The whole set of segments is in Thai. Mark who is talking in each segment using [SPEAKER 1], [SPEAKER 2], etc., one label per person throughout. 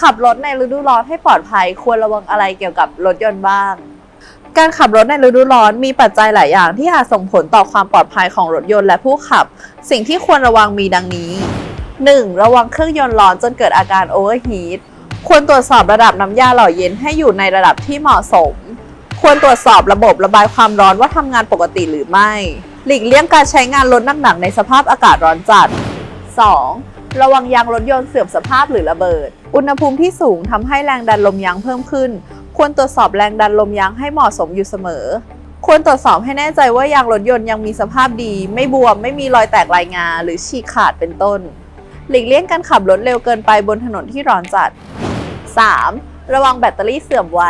[SPEAKER 1] ขับรถในฤดูร้อนให้ปลอดภัยควรระวังอะไรเกี่ยวกับรถยนต์บ้าง การขับรถในฤดูร้อนมีปัจจัยหลายอย่างที่อาจส่งผลต่อความปลอดภัยของรถยนต์และผู้ขับ สิ่งที่ควรระวังมีดังนี้ 1. ระวังเครื่องยนต์ร้อนจนเกิดอาการโอเวอร์ฮีทควรตรวจสอบระดับน้ำยาหล่อเย็นให้อยู่ในระดับที่เหมาะสม ควรตรวจสอบระบบระบายความร้อนว่าทำงานปกติหรือไม่ หลีกเลี่ยงการใช้งานรถหนักๆในสภาพอากาศร้อนจัด 2. ระวังยางรถยนต์เสื่อมสภาพหรือระเบิด อุณหภูมิที่สูงทำให้แรงดันลมยางเพิ่มขึ้น ควรตรวจสอบแรงดันลมยางให้เหมาะสมอยู่เสมอ ควรตรวจสอบให้แน่ใจว่ายางรถยนต์ยังมีสภาพดี ไม่บวม ไม่มีรอยแตกลายงา หรือฉีกขาดเป็นต้น หลีกเลี่ยงการขับรถเร็วเกินไปบนถนนที่ร้อนจัด 3. ระวังแบตเตอรี่เสื่อมไว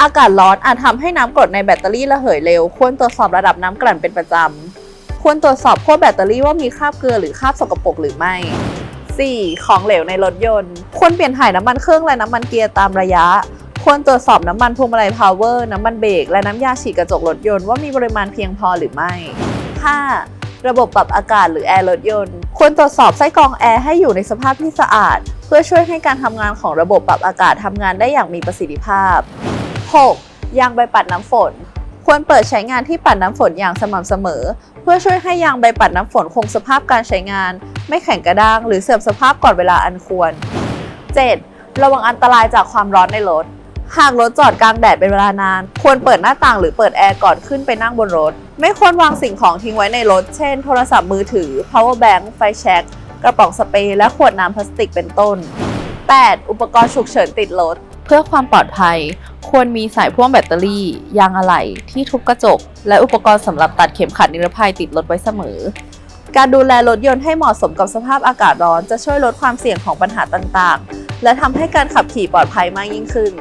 [SPEAKER 1] อากาศร้อนอาจทำให้น้ำกรดในแบตเตอรี่ระเหยเร็ว ควรตรวจสอบระดับน้ำกลั่นเป็นประจำควรตรวจสอบขั้วแบตเตอรี่ว่ามีคราบเกลือหรือคราบสกปรกหรือไม่ 4. ของเหลวในรถยนต์ ควรเปลี่ยนถ่ายน้ำมันเครื่องและน้ำมันเกียร์ตามระยะ ควรตรวจสอบน้ำมันพวงมาลัยพาวเวอร์น้ำมันเบรกและน้ำยาฉีดกระจกรถยนต์ว่ามีปริมาณเพียงพอหรือไม่ 5. ระบบปรับอากาศหรือแอร์รถยนต์ ควรตรวจสอบไส้กรองแอร์ให้อยู่ในสภาพที่สะอาด เพื่อช่วยให้การทำงานของระบบปรับอากาศทำงานได้อย่างมีประสิทธิภาพ 6. ยางใบปัดน้ำฝน ควรเปิดใช้งานที่ปัดน้ำฝนอย่างสม่ำเสมอเพื่อช่วยให้ยางใบปัดน้ำฝนคงสภาพการใช้งาน ไม่แข็งกระด้างหรือเสื่อมสภาพก่อนเวลาอันควร 7. ระวังอันตรายจากความร้อนในรถ หากรถจอดกลางแดดเป็นเวลานาน ควรเปิดหน้าต่างหรือเปิดแอร์ก่อนขึ้นไปนั่งบนรถ ไม่ควรวางสิ่งของทิ้งไว้ในรถ เช่น โทรศัพท์มือถือ power bank ไฟแช็กกระป๋องสเปรย์และขวดน้ำพลาสติกเป็นต้น 8. อุปกรณ์ฉุกเฉินติดรถ เพื่อความปลอดภัย ควรมีสายพ่วงแบตเตอรี่ ยางอะไหล่ที่ทุบกระจก และอุปกรณ์สำหรับตัดเข็มขัดนิรภัยติดรถไว้เสมอ การดูแลรถยนต์ให้เหมาะสมกับสภาพอากาศร้อน จะช่วยลดความเสี่ยงของปัญหาต่างๆ และทำให้การขับขี่ปลอดภัยมากยิ่งขึ้น